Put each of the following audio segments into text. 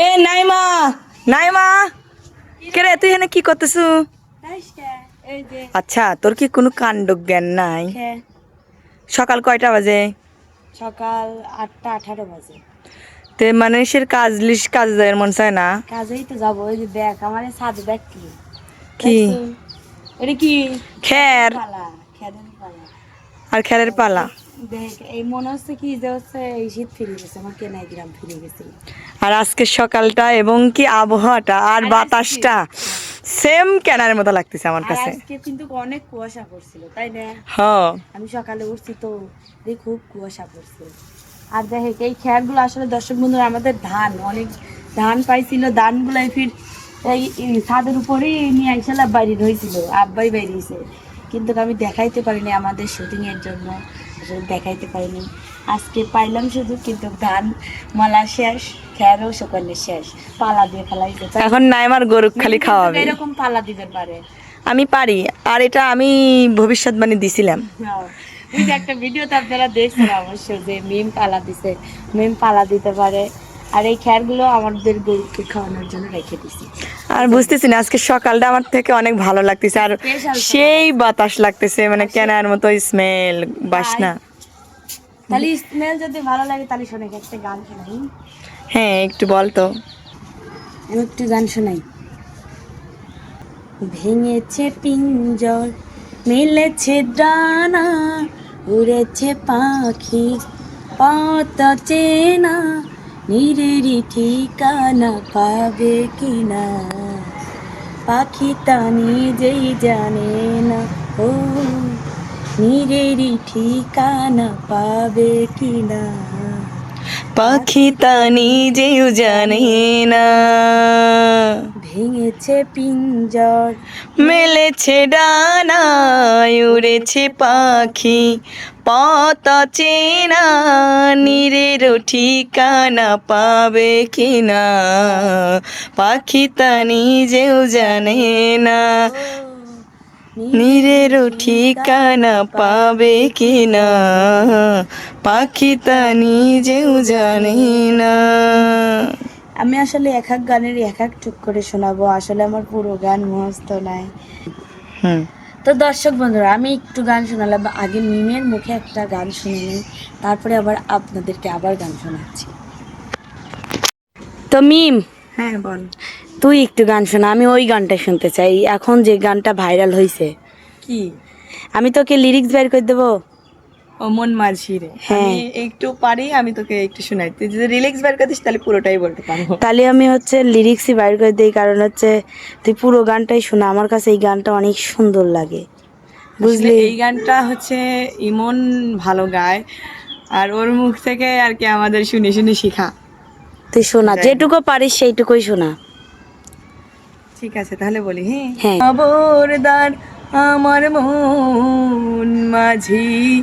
এ নাইমা নাইমা। কে রে তুই এখানে কি করতেছু? আচ্ছা তোর কি কোনো কাণ্ড জ্ঞান নাই সকাল কয়টা বাজে? সকাল আটটা আঠারো বাজে। তে মানুষের কাজ লিস কাজ যায় মন চায় না? কাজেই তো যাব ওই যে দেখ আমার ছাদে দেখ কি? কি? এটা কি? খ্যার পালা খেদের পালা। আর খ্যারের পালা? দেখ এই মনে হচ্ছে কি যে হচ্ছে এই শীত ফিরে গেছে আমার কেনাই গ্রাম ফিরে গেছে। আর আজকে সকালটা এবং কি আবহাওয়াটা আর বাতাসটা সেম কেনার মতো লাগতেছে আমার কাছে। আজকে কিন্তু অনেক কুয়াশা পড়ছিল তাই না? হ। আমি সকালে উঠছি তো দেখি খুব কুয়াশা পড়ছে আর দেখে এই খেয়ারগুলো আসলে দর্শক বন্ধুরা আমাদের ধান অনেক ধান পাইছিল ধানগুলাই ফির এই ছাদের উপরেই নিয়ে আইসালা বাইরে হয়েছিল আব্বাই বাইরে কিন্তু আমি দেখাইতে পারিনি আমাদের শুটিং এর জন্য। আসলে দেখাইতে পারিনি। আজকে পাইলাম শুধু কিন্তু ধান মালা শেষ খেয়ারও সকালে শেষ। পালা দিয়ে ফেলাইছে। এখন এখন নাইমার গরু খালি খাওয়াবে এরকম পালা দিতে পারে। আমি পারি আর এটা আমি ভবিষ্যৎবাণী দিছিলাম। একটা ভিডিও ভিডিওতে আপনারা দেখছেন অবশ্য যে মিম পালা দিছে। মিম পালা দিতে পারে। আর এই খ্যারগুলো আমাদের গরুকে খাওয়ানোর জন্য রেখে দিছি। আর বুঝতেছি না আজকে সকালটা আমার থেকে অনেক ভালো লাগতেছে আর সেই বাতাস লাগতেছে মানে কেনার মতো স্মেল বাসনা। তাহলে স্মেল যদি ভালো লাগে তাহলে শোনে একটা গান শোনাই। হ্যাঁ একটু বল তো। একটু গান শোনাই। ভেঙেছে পিঞ্জর মিলেছে ডানা উড়েছে পাখি পত চেনা। নিরেরি ঠিকানা পাবে কিনা পাখি তা নিজেই জানে না ও নিরেরি ঠিকানা পাবে কিনা পাখি তা নিজেও জানে না ভেঙেছে পিঞ্জর মেলেছে ডানা উড়েছে পাখি পত চেনা নীরের ঠিকানা পাবে কিনা? পাখি তা নিজেও জানে না। নীরের ঠিকানা পাবে কিনা? পাখি তা নিজেও জানে না। আমি আসলে এক এক গানের এক এক টুক করে শোনাবো। আসলে আমার পুরো গান মুখস্থ নাই। হুম। তো দর্শক বন্ধুরা আমি একটু গান শোনালাম। আগে মিমের মুখে একটা গান শুনে নিই তারপরে আবার আপনাদেরকে আবার গান শোনাচ্ছি। তো মিম হ্যাঁ বল। তুই একটু গান শোনা আমি ওই গানটা শুনতে চাই। এখন যে গানটা ভাইরাল হয়েছে কি? আমি তোকে লিরিক্স বের করে দেবো। মন মাঝি রে হ্যাঁ। একটু পারি আমি তোকে একটু শোনাই। তুই যদি রিল্যাক্স করতিস তাহলে পুরোটাই বলতে পারব। তাহলে আমি হচ্ছে লিরিক্সই বাইর করে দিই কারণ হচ্ছে তুই পুরো গানটাই শোনা। আমার কাছে এই গানটা অনেক সুন্দর লাগে। বুঝলি বুঝলি? এই গানটা হচ্ছে ইমন ভালো গায় আর ওর মুখ থেকে আর কি আমাদের শুনে শুনে শিখা। তুই শোনা যেটুকু পারিস সেইটুকুই শোনা। ঠিক আছে তাহলে বলি হ্যাঁ? হ্যাঁ। খবরদার আমার মন মাঝি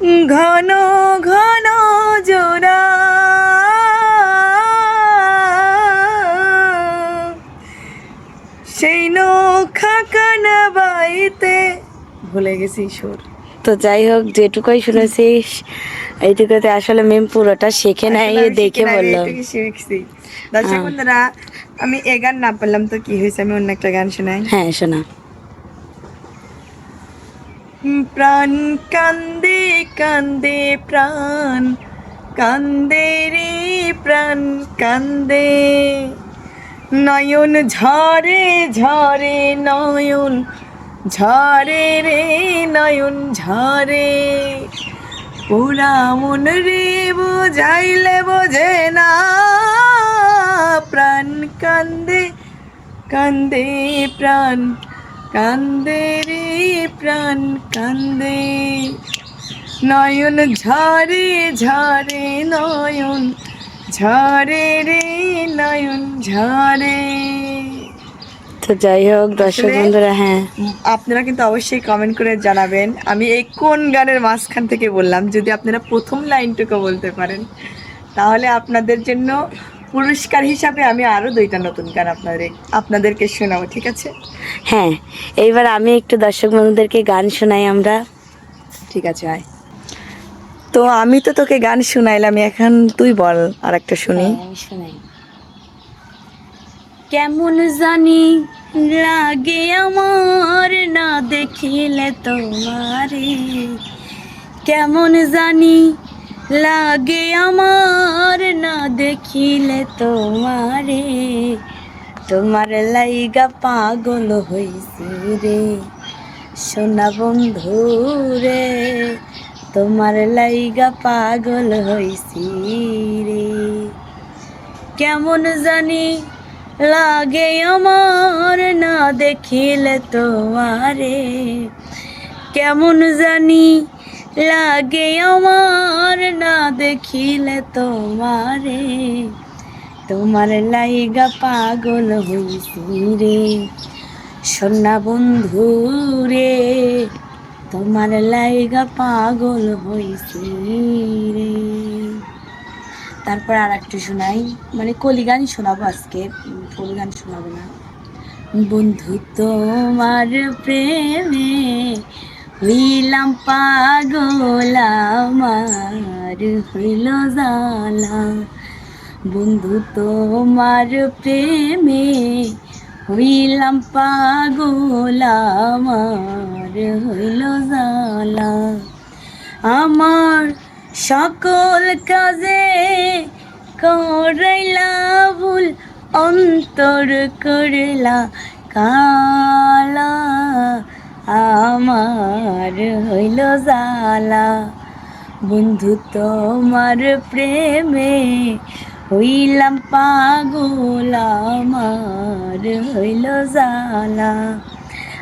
ঘন ঘন জোড়া। সেই নৌকা কানা বাইতে ভুলে গেছি সুর। তো যাই হোক যেটুকুই শুনেছিস এইটুকুতে আসলে মেম পুরোটা শেখে নাই দেখে বললাম। শিখছি। দর্শক হ্যাঁ। বন্ধুরা আমি এ গান না পারলাম তো কি হয়েছে? আমি অন্য একটা গান শোনাই। হ্যাঁ শোনা। প্রাণ, কান্দে কান্দে প্রাণ, কান্দে রে প্রাণ, কান্দে। নয়ন ঝরে ঝরে নয়ন, ঝরে রে নয়ন, ঝরে। পুরা মন রে বোঝাইলে বোঝে না, প্রাণ কান্দে কান্দে প্রাণ। কান্দে রে প্রাণ কান্দে। নয়ন ঝরে ঝরে নয়ন ঝরে রে নয়ন ঝরে। তো যাই হোক দর্শক বন্ধুরা হ্যাঁ। আপনারা কিন্তু অবশ্যই কমেন্ট করে জানাবেন। আমি এই কোন গানের মাঝখান থেকে বললাম যদি আপনারা প্রথম লাইনটুকু বলতে পারেন তাহলে আপনাদের জন্য পুরস্কার হিসাবে আমি আরও দুইটা নতুন গান আপনাদের আপনাদেরকে শোনাবো ঠিক আছে? হ্যাঁ এইবার আমি একটু দর্শক বন্ধুদেরকে গান শোনাই আমরা। ঠিক আছে আয়। তো আমি তো তোকে গান শুনাইলাম এখন তুই বল আর একটা শুনি। হ্যাঁ, শোনাই। কেমন জানি লাগে আমার না দেখিলে তোমারে। কেমন জানি লাগে আমার, না দেখিলে তোমারে। তোমার লাইগা পাগল হইছি রে। সোনা বন্ধু রে, তোমার লাইগা পাগল হইছি রে। কেমন জানি লাগে আমার, না দেখিলে তোমারে। কেমন জানি লাগে আমার না দেখিলে তোমারে। তোমার লাইগা পাগল হইছি রে সোনা বন্ধু রে। তোমার লাইগা পাগল হইছি রে। তারপর আর একটু শোনাই মানে কলি গান শোনাবো আজকে উম, ফুল গান শোনাবো না। বন্ধু তোমার প্রেমে হইলাম পাগল আমার হইল জালা। বন্ধু, তোমার প্রেমে হইলাম পাগল আমার হইল জালা। আমার সকল কাজে করাইলা ভুল, অন্তর করলা কালা। আমার হইল জালা বন্ধু, তোমার প্রেমে হইলাম পাগল, আমার হইল জালা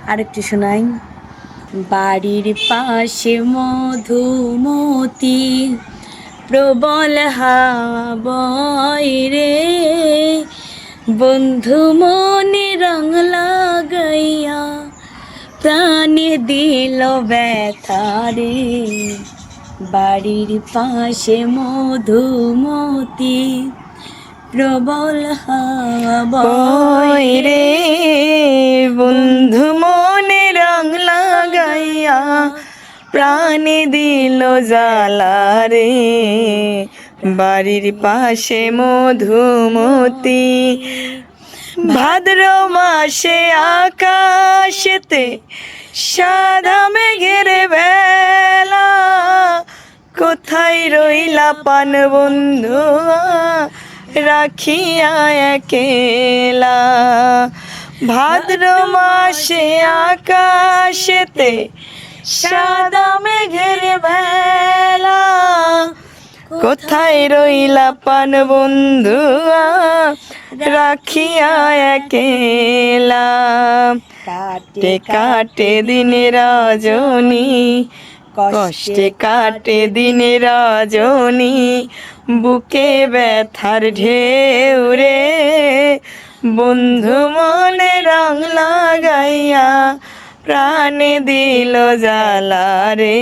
আরেকটু শোনাই। বাড়ির পাশে মধুমতি, প্রবল হাওয়ায় রে। বন্ধু, মনে রং লাগাইয়া প্রাণে দিল ব্যথা রে। বাড়ির পাশে মধুমতি, প্রবল হাওয়া রে। বন্ধু মনে রং লাগাইয়া প্রাণে দিল জালা রে। বাড়ির পাশে মধুমতি, ভাদ্র মাসে আকাশেতে সাদা মেঘের বেলা, কোথায় রইলা পান বন্ধু রাখিয়া একেলা। ভাদ্র মাসে আকাশেতে সাদা মেঘের বেলা কোথায় রইলা পান বন্ধু রাখিয়া একেলা। কাটে কাটে দিনে রজনী, কষ্টে কাটে দিনে রজনী, বুকে ব্যথার ঢেউ রে। বন্ধু মনে রং লাগাইয়া প্রাণে দিল জ্বালা রে।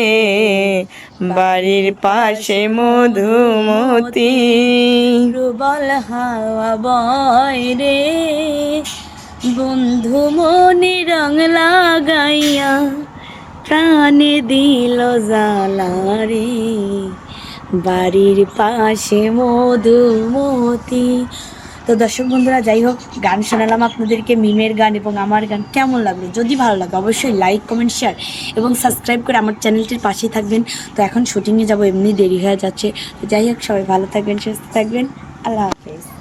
বাড়ির পাশে মধুমতি। প্রবল হাওয়া বয় রে। বন্ধু মনে রং লাগাইয়া প্রাণে দিল জালা রে বাড়ির পাশে মধুমতি তো দর্শক বন্ধুরা, যাই হোক, গান শোনালাম আপনাদেরকে, মিমের গান এবং আমার গান কেমন লাগল? যদি ভালো লাগে, অবশ্যই লাইক কমেন্ট শেয়ার এবং সাবস্ক্রাইব করে আমার চ্যানেলটির পাশেই থাকবেন। তো এখন শুটিংয়ে যাব, এমনি দেরি হয়ে যাচ্ছে। তো যাই হোক, সবাই ভালো থাকবেন, সুস্থ থাকবেন। আল্লাহ হাফেজ।